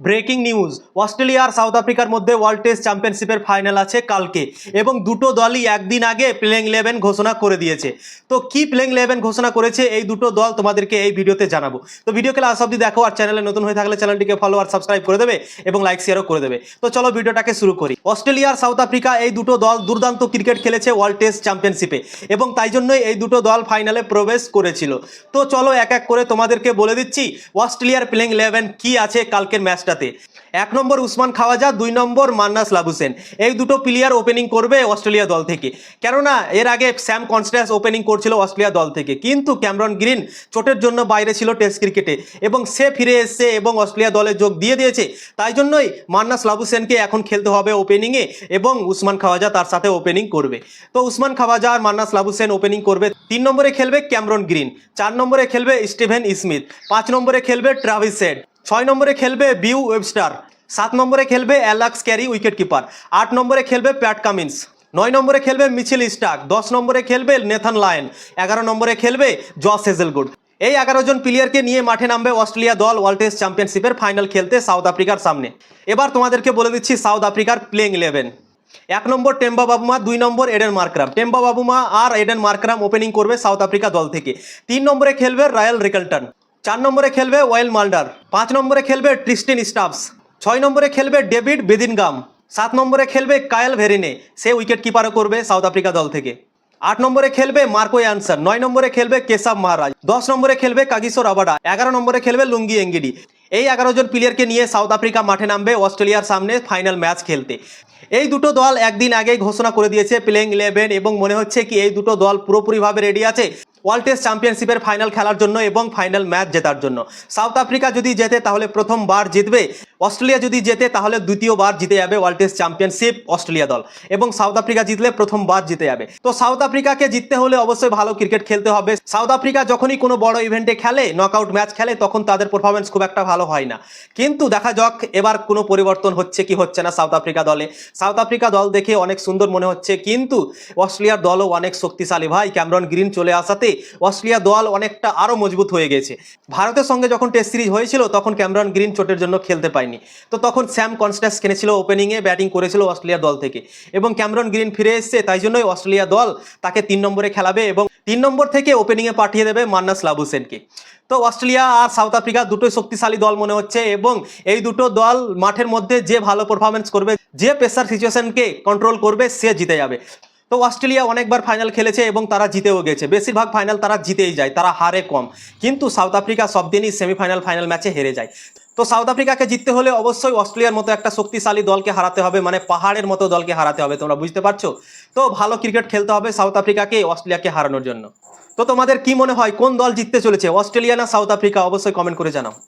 Breaking news, Australia আর south আফ্রিকার মধ্যে ওয়ার্ল্ড টেস্ট চ্যাম্পিয়নশিপের ফাইনাল আছে কালকে এবং দুটো দলই একদিন আগে প্লেইং ইলেভেন ঘোষণা করে দিয়েছে। তো কি প্লেইং ইলেভেন ঘোষণা করেছে এই দুটো দল তোমাদেরকে এই ভিডিওতে জানাব। তো ভিডিও লাস্ট অব্দি দেখো আর চ্যানেলে নতুন হয়ে থাকলে চ্যানেলটিকে ফলো আর সাবস্ক্রাইব করে দেবে এবং লাইক শেয়ারও করে দেবে। তো চলো ভিডিওটাকে শুরু করি। অস্ট্রেলিয়া আর সাউথ আফ্রিকা এই দুটো দল দুর্দান্ত ক্রিকেট খেলেছে ওয়ার্ল্ড টেস্ট চ্যাম্পিয়নশিপে এবং তাই জন্যই এই দুটো দল ফাইনালে প্রবেশ করেছিল। তো চলো এক এক করে তোমাদেরকে বলে দিচ্ছি, অস্ট্রেলিয়ার প্লেইং ইলেভেন কি আছে কালকের ম্যাচটাতে। এক নম্বর উসমান খাওয়াজা, দুই নম্বর মান্নাস লাবুসেন। এই দুটো প্লেয়ার ওপেনিং করবে অস্ট্রেলিয়া দল থেকে। কেননা, এর আগে স্যাম কনস্ট্যান্স ওপেনিং করছিল অস্ট্রেলিয়া দল থেকে। কিন্তু ক্যামরন গ্রিন চোটের জন্য বাইরে ছিল টেস্ট ক্রিকেটে এবং সে ফিরে এসছে এবং অস্ট্রেলিয়া দলে যোগ দিয়ে দিয়েছে। তাই জন্যই মান্নাস লাবুসেনকে এখন খেলতে হবে ওপেনিংয়ে এবং উসমান খাওয়াজা তার সাথে ওপেনিং করবে। তো উসমান খাওয়াজা আর মান্নাস লাবুসেন ওপেনিং করবে। তিন নম্বরে খেলবে ক্যামরন গ্রিন, চার নম্বরে খেলবে স্টিভেন স্মিথ, পাঁচ নম্বরে খেলবে ট্রাভিস সেড ছয় নম্বরে খেলবে বিউ ওয়েবস্টার, সাত নম্বরে খেলবে অ্যালাক্স ক্যারি উইকেট কিপার আট নম্বরে খেলবে প্যাট কামিন্স, নয় নম্বরে খেলবে মিছিল স্টাক দশ নম্বরে খেলবে নেথান লায়ন, এগারো নম্বরে খেলবে জস হেজেলগুড। এই এগারো জন প্লেয়ারকে নিয়ে মাঠে নামবে অস্ট্রেলিয়া দল ওয়ার্ল্ড টেস্ট চ্যাম্পিয়নশিপের ফাইনাল খেলতে সাউথ আফ্রিকার সামনে। এবার তোমাদেরকে বলে দিচ্ছি সাউথ আফ্রিকার প্লেইং ইলেভেন এক নম্বর টেম্বা বাবুমা, দুই নম্বর এডেন মার্করাম। টেম্বা বাবুমা আর এডেন মার্করাম ওপেনিং করবে সাউথ আফ্রিকা দল থেকে। তিন নম্বরে খেলবে রয়্যাল রিকলটন। চার নম্বরে খেলবে ওয়েল মাল্ডার, পাঁচ নম্বরে খেলবে ট্রিস্টিন স্টাফস ছয় নম্বরে খেলবে ডেভিড বেদিনগাম, সাত নম্বরে খেলবে কায়াল ভেরিনে, সে উইকেট কিপারও করবে সাউথ আফ্রিকা দল থেকে। আট নম্বরে খেলবে মার্কো অ্যানসার নয় নম্বরে খেলবে কেশাব মহারাজ, দশ নম্বরে খেলবে কাগিসোর আবাডা এগারো নম্বরে খেলবে লুঙ্গি এঙ্গিডি এই এগারো জন প্লেয়ারকে নিয়ে সাউথ আফ্রিকা মাঠে নামবে অস্ট্রেলিয়ার সামনে ফাইনাল ম্যাচ খেলতে। এই দুটো দল একদিন আগেই ঘোষণা করে দিয়েছে প্লেইং ইলেভেন এবং মনে হচ্ছে কি এই দুটো দল পুরোপুরিভাবে রেডি আছে ওয়ার্ল্ড টেস্ট চ্যাম্পিয়নশিপের ফাইনাল খেলার জন্য এবং ফাইনাল ম্যাচ জেতার জন্য। সাউথ আফ্রিকা যদি জেতে তাহলে প্রথমবার জিতবে। অস্ট্রেলিয়া যদি জেতে, তাহলে দ্বিতীয়বার জিতে যাবে ওয়ার্ল্ড টেস্ট চ্যাম্পিয়নশিপ অস্ট্রেলিয়া দল এবং সাউথ আফ্রিকা জিতলে প্রথমবার জিতে যাবে। তো সাউথ আফ্রিকাকে জিততে হলে অবশ্যই ভালো ক্রিকেট খেলতে হবে। সাউথ আফ্রিকা যখনই কোনো বড় ইভেন্টে খেলে নকআউট ম্যাচ খেলে, তখন তাদের পারফরমেন্স খুব একটা ভালো হয় না। কিন্তু দেখা যাক, এবার কোনো পরিবর্তন হচ্ছে কি হচ্ছে না সাউথ আফ্রিকা দলে। সাউথ আফ্রিকা দল দেখে অনেক সুন্দর মনে হচ্ছে, কিন্তু অস্ট্রেলিয়ার দলও অনেক শক্তিশালী। ভাই, ক্যামরন গ্রিন চলে আসাতে অস্ট্রেলিয়া দল অনেকটা আরও মজবুত হয়ে গেছে। ভারতের সঙ্গে যখন টেস্ট সিরিজ হয়েছিল, তখন ক্যামরন গ্রিন চোটের জন্য খেলতে পায়নি তো তখন স্যাম কনস্ট্যান্স খেলেছিল ওপেনিংয়ে ব্যাটিং করেছিল অস্ট্রেলিয়া দল থেকে। এবং ক্যামরন গ্রিন ফিরে এসছে, তাই জন্যই অস্ট্রেলিয়া দল তাকে তিন নম্বরে খেলাবে এবং তিন নম্বর থেকে ওপেনিংয়ে পাঠিয়ে দেবে মান্নাস লাবুসেনকে। তো অস্ট্রেলিয়া আর সাউথ আফ্রিকা দুটোই শক্তিশালী দল মনে হচ্ছে এবং এই দুটো দল মাঠের মধ্যে যে ভালো পারফরমেন্স করবে, যে প্রেসার সিচুয়েশনকে কন্ট্রোল করবে, সে জিতে যাবে। তো অস্ট্রেলিয়া অনেকবার ফাইনাল খেলেছে এবং তারা জিতেও গেছে। বেশিরভাগ ফাইনাল তারা জিতেই যায়, তারা হারে কম। কিন্তু সাউথ আফ্রিকা সব দিনই সেমিফাইনাল ফাইনাল ম্যাচে হেরে যায়। তো সাউথ আফ্রিকাকে জিততে হলে অবশ্যই অস্ট্রেলিয়ার মতো একটা শক্তিশালী দলকে হারাতে হবে মানে পাহাড়ের মতো দলকে হারাতে হবে, তোমরা বুঝতে পারছ? তো ভালো ক্রিকেট খেলতে হবে সাউথ আফ্রিকাকে, অস্ট্রেলিয়াকে হারানোর জন্য। তো তোমাদের কি মনে হয়, কোন দল জিততে চলেছে, অস্ট্রেলিয়া না সাউথ আফ্রিকা? অবশ্যই কমেন্ট করে জানাও।